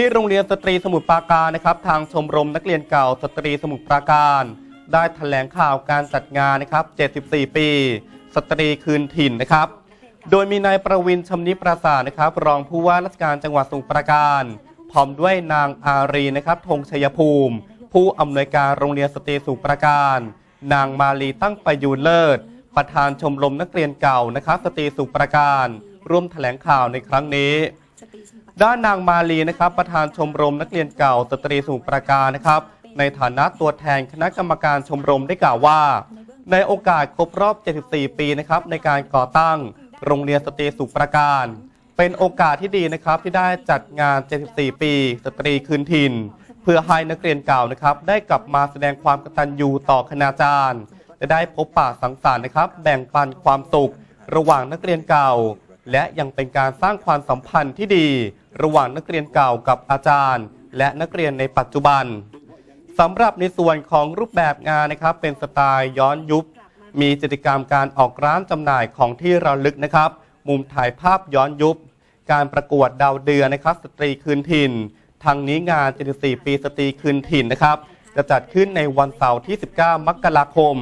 ที่โรงเรียนสตรีสมุทรปราการนะครับ ทางชมรมนักเรียนเก่าสตรีสมุทรปราการ ได้แถลงข่าวการจัดงานนะครับ 74 ปี สตรีคืนถิ่นนะครับ โดยมีนายประวินชำนิประสานะครับ รองผู้ว่าราชการจังหวัดสมุทรปราการพร้อมด้วยนางอารีนะครับธงชัยภูมิ ผู้อำนวยการโรงเรียนสตรีสมุทรปราการ นางมาลีตั้งประยูนเลิศ ประธานชมรมนักเรียนเก่านะครับ สตรีสมุทรปราการ ร่วมแถลงข่าวในครั้งนี้ ด้านนางมาลีนะครับ ประธานชมรมนักเรียนเก่าสตรีสมุทรปราการนะครับ ในฐานะตัวแทนคณะกรรมการชมรมได้กล่าวว่า ในโอกาสครบรอบ 74 ปีนะครับในการก่อตั้งโรงเรียนสตรีสุปราการ เป็นโอกาสที่ดีนะครับที่ได้จัดงาน 74 ปี สตรีคืนถิ่น เพื่อให้นักเรียนเก่านะครับ ได้กลับมาแสดงความกตัญญูต่อคณาจารย์ จะได้พบปะสังสรรค์นะครับ แบ่งปันความสุขระหว่างนักเรียนเก่า และยังเป็นการสร้างความสัมพันธ์ที่ดี ระหว่างนักเรียนเก่ากับอาจารย์ และนักเรียนในปัจจุบันสำหรับในส่วนของรูปแบบงานนะครับ เป็นสไตล์ย้อนยุค มีกิจกรรมการออกร้านจำหน่ายของที่ระลึกนะครับ มุมถ่ายภาพย้อนยุค การประกวดดาวเดือนนะครับ สตรีคืนถิ่น ทางนี้งาน74ปีสตรีคืนถิ่นนะครับ จะจัดขึ้นในวันเสาร์ที่ 19 มกราคม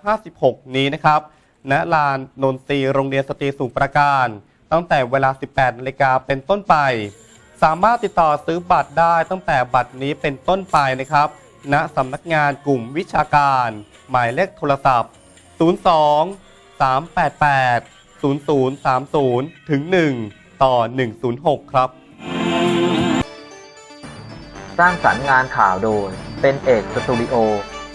2556 นี้นะครับ ณลานนนทรีโรงเรียนสตรีสูงประการ ตั้งแต่เวลา 18นาฬิกาเป็นต้นไป สามารถติดต่อซื้อบัตรได้ตั้งแต่บัตรนี้เป็นต้นไปนะครับณสำนักงานกลุ่มวิชาการ หมายเลขโทรศัพท์ 02 388 0030 ถึง 1 ต่อ 106 ครับ สร้างสรรค์งานข่าวโดย เป็นเอกสตูดิโอ